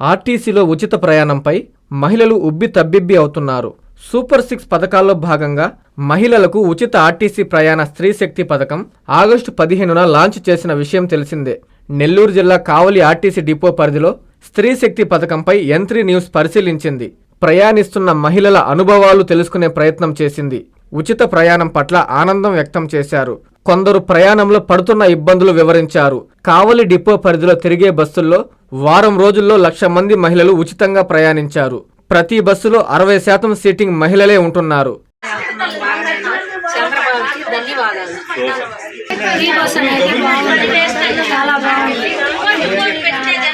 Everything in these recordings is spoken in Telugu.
ఆర్టీసీలో ఉచిత ప్రయాణంపై మహిళలు ఉబ్బి తబ్బిబ్బి అవుతున్నారు. సూపర్ సిక్స్ పథకాల్లో భాగంగా మహిళలకు ఉచిత ఆర్టీసీ ప్రయాణ స్త్రీశక్తి పథకం ఆగస్టు పదిహేనున లాంచ్ చేసిన విషయం తెలిసిందే. నెల్లూరు జిల్లా కావలి ఆర్టీసీ డిపో పరిధిలో స్త్రీ శక్తి పథకంపై ఎంత్రీ న్యూస్ పరిశీలించింది. ప్రయాణిస్తున్న మహిళల అనుభవాలు తెలుసుకునే ప్రయత్నం చేసింది. ఉచిత ప్రయాణం పట్ల ఆనందం వ్యక్తం చేశారు. కొందరు ప్రయాణంలో పడుతున్న ఇబ్బందులు వివరించారు. కావలి డిపో పరిధిలో తిరిగే బస్సుల్లో వారం రోజుల్లో లక్ష మంది మహిళలు ఉచితంగా ప్రయాణించారు. ప్రతి బస్సులో అరవై శాతం సీటింగ్ మహిళలే ఉంటున్నారు.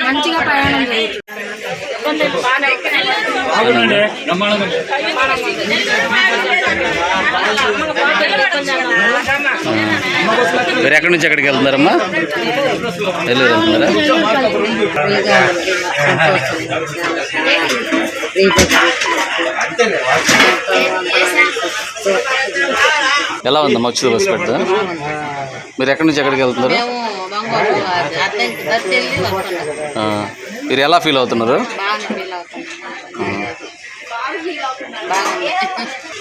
మంచిగా ప్రయాణం అవునండి బ్రహ్మాండంగా. మీరు ఎక్కడి నుంచి ఎక్కడికి వెళ్తున్నారమ్మా? నెల్లూరు వెళ్తున్నారా? ఎలా ఉందమ్మా వచ్చి బస్ పెడతా మీరు ఎక్కడి నుంచి ఎక్కడికి వెళ్తున్నారు? మీరు ఎలా ఫీల్ అవుతున్నారు?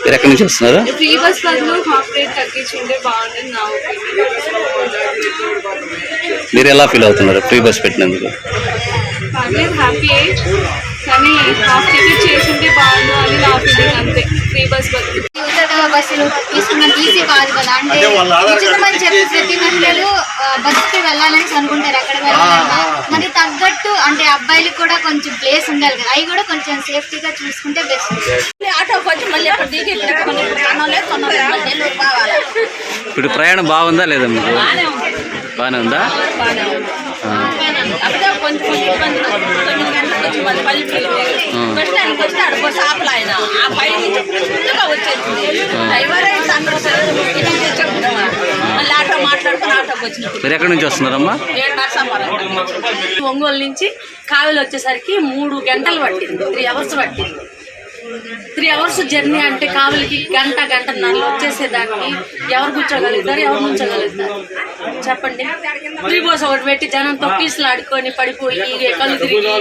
మీరు ఎక్కడి నుంచి వస్తున్నారు? ఫ్రీ బస్ బదులు హాఫ్ రేట్ తగ్గించుంటే బాగుంటుంది నా ఒపీనియన్ మీరు ఎలా ఫీల్ అవుతున్నారు ఫ్రీ బస్ పెట్టినందుకు? పర్లేదు కానీ హాఫ్ టికెట్ చేసుంటే బాగుండు అని నా అంతే ఫ్రీ బస్ బదులు. ఉచిత బస్సులు తీసుకున్నది ఈజీ కాదు కదా. అంటే ఉచితమని చెప్పి ప్రతి మహిళలు బస్సుకి వెళ్ళాలని అనుకుంటారు వెళ్ళాలన్నా. మరి తగ్గట్టు అంటే అబ్బాయిలకు కూడా కొంచెం ప్లేస్ ఉండాలి కదా. అవి కూడా కొంచెం సేఫ్టీగా చూసుకుంటే బెస్ట్ ఆటోకి వచ్చి మళ్ళీ అక్కడ దిగి మళ్ళీ ఇప్పుడు ప్రయాణం బాగుందా లేదా మీకు? బాగానే ఉందా. కొంచెం కొంచెం ఇబ్బంది ఆయన. ఆ పై నుంచి ఫుల్గా వచ్చేసింది. డ్రైవర్ అయితే అందరూ మీరు ఎక్కడి నుంచి వస్తున్నారమ్మా? ఒంగోలు నుంచి కావలి వచ్చేసరికి మూడు గంటలు పట్టింది. త్రీ అవర్స్ పట్టింది. త్రీ అవర్స్ జర్నీ అంటే కావలికి గంట గంట నన్ను వచ్చేసేదానికి ఎవరు కూర్చోగలుగుతారు ఎవరు ఉంచగలుగుతారు చెప్పండి. ఫ్రీ బస్ ఒకటి పెట్టి జనం తొక్కీసులు ఆడుకొని పడిపోయి కళ్ళు తిరిగి?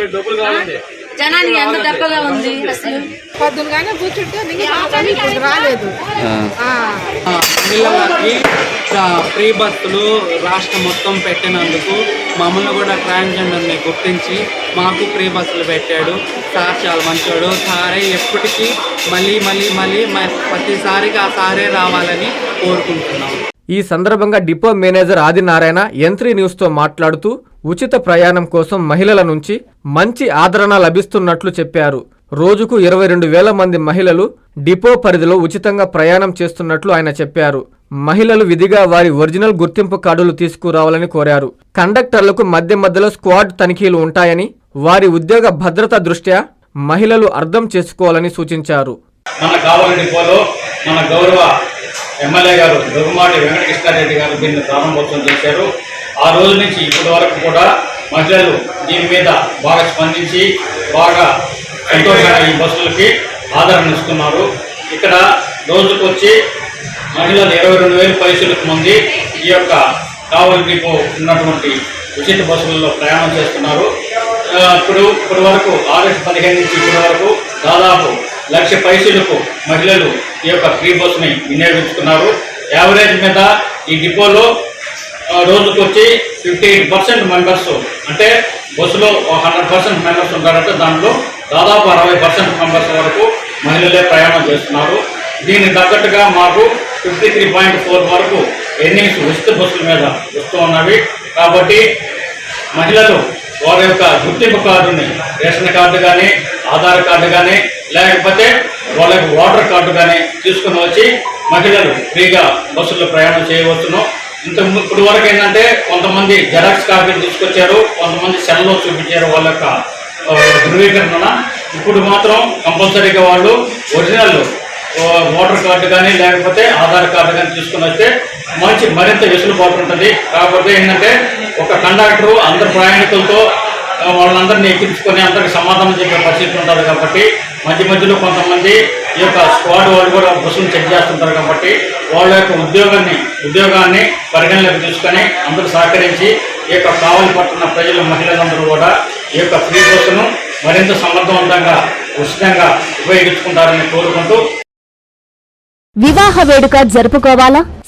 జనానికి ఎంత దెబ్బగా ఉంది అసలు? కూర్చుంటే కానీ రాలేదు. ఆ, ఫ్రీ బస్సులు రాష్ట్రం మొత్తం పెట్టినందుకు మమ్మల్ని కూడా ట్రాన్స్జెండర్ని గుర్తించి మాకు ఫ్రీ బస్సులు పెట్టాడు. సార్ చాలా మంచోడు. సారే ఎప్పటికీ మళ్ళీ మళ్ళీ మళ్ళీ ప్రతిసారికి ఆ సారే రావాలని కోరుకుంటున్నాం. ఈ సందర్భంగా డిపో మేనేజర్ ఆదినారాయణ యంత్రి న్యూస్తో మాట్లాడుతూ ఉచిత ప్రయాణం కోసం మహిళల నుంచి మంచి ఆదరణ లభిస్తున్నట్లు చెప్పారు. రోజుకు ఇరవై రెండు వేల మంది మహిళలు డిపో పరిధిలో ఉచితంగా ప్రయాణం చేస్తున్నట్లు ఆయన చెప్పారు. మహిళలు విధిగా వారి ఒరిజినల్ గుర్తింపు కార్డులు తీసుకురావాలని కోరారు. కండక్టర్లకు మధ్య మధ్యలో స్క్వాడ్ తనిఖీలు ఉంటాయని వారి ఉద్యోగ భద్రత దృష్ట్యా మహిళలు అర్థం చేసుకోవాలని సూచించారు. మన కావాలి డిపోలో మన గౌరవ ఎమ్మెల్యే గారు దుర్మాటి వెంకటకృష్ణారెడ్డి గారు దీన్ని ప్రారంభోత్సవం చేశారు. ఆ రోజు నుంచి ఇప్పటి వరకు కూడా మహిళలు దీని మీద బాగా స్పందించి బాగా సంతోషంగా ఈ బస్సులకి ఆదరణ ఇస్తున్నారు. ఇక్కడ రోజుకొచ్చి మహిళలు ఇరవై రెండు వేల పైసలకు మంది ఈ యొక్క కావలి డిపో ఉన్నటువంటి ఉచిత బస్సులలో ప్రయాణం చేస్తున్నారు. ఇప్పుడు ఇప్పటి వరకు ఆగస్టు పదిహేను నుంచి ఇప్పటి వరకు దాదాపు లక్ష పైసలకు మహిళలు ఈ యొక్క ఫ్రీ బస్సుని వినియోగించుకున్నారు. యావరేజ్ మీద ఈ డిపోలో రోజుకు వచ్చి ఫిఫ్టీ పర్సెంట్ మెంబర్స్ అంటే బస్సులో హండ్రెడ్ పర్సెంట్ మెంబర్స్ ఉంటారంటే దాంట్లో దాదాపు అరవై పర్సెంట్ మెంబర్స్ వరకు మహిళలే ప్రయాణం చేస్తున్నారు. దీనికి తగ్గట్టుగా మాకు ఫిఫ్టీ త్రీ పాయింట్ ఫోర్ వరకు ఎర్నింగ్స్ ఉచిత బస్సుల మీద వస్తూ ఉన్నవి. కాబట్టి మహిళలు వారి యొక్క గుర్తింపు కార్డుని రేషన్ కార్డు కానీ ఆధార్ కార్డు కానీ లేకపోతే వాళ్ళకి ఓటర్ కార్డు కానీ తీసుకుని వచ్చి మహిళలు ఫ్రీగా బస్సుల్లో ప్రయాణం చేయవచ్చును. ఇంత ఇప్పుడు వరకు ఏంటంటే కొంతమంది జెరాక్స్ కాపీలు తీసుకొచ్చారు కొంతమంది సెల్లో చూపించారు వాళ్ళ యొక్క ధృవీకరణ ఇప్పుడు మాత్రం కంపల్సరీగా వాళ్ళు ఒరిజినల్ ఓటర్ కార్డు కానీ లేకపోతే ఆధార్ కార్డు కానీ తీసుకుని వస్తే మంచి మరింత వెసులుబాటు ఉంటుంది. కాకపోతే ఏంటంటే ఒక కండక్టరు అందరు ప్రయాణికులతో వాళ్ళందరినీ ఎక్కించుకొని అందరికి సమాధానం చెప్పే పరిస్థితి ఉంటుంది కాబట్టి మధ్య మధ్యలో కొంతమంది ఈ యొక్క స్క్వాడ్ వాళ్ళు కూడా బస్సును చెక్ చేస్తుంటారు కాబట్టి వాళ్ళ యొక్క ఉద్యోగాన్ని ఉద్యోగాన్ని పరిగణలోకి తీసుకొని అందరూ సహకరించి ఈ యొక్క కావలి పట్టున్న ప్రజలు మహిళలందరూ కూడా ఈ యొక్క ఫ్రీ బస్సును మరింత సమర్థవంతంగా ఉచితంగా ఉపయోగించుకుంటారని కోరుకుంటూ వివాహ వేడుక జరుపుకోవాలా?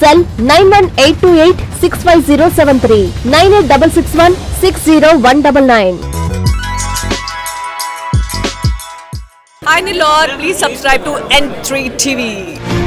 cell 9182865073 98661 Hi Nilor, please subscribe to N3 TV.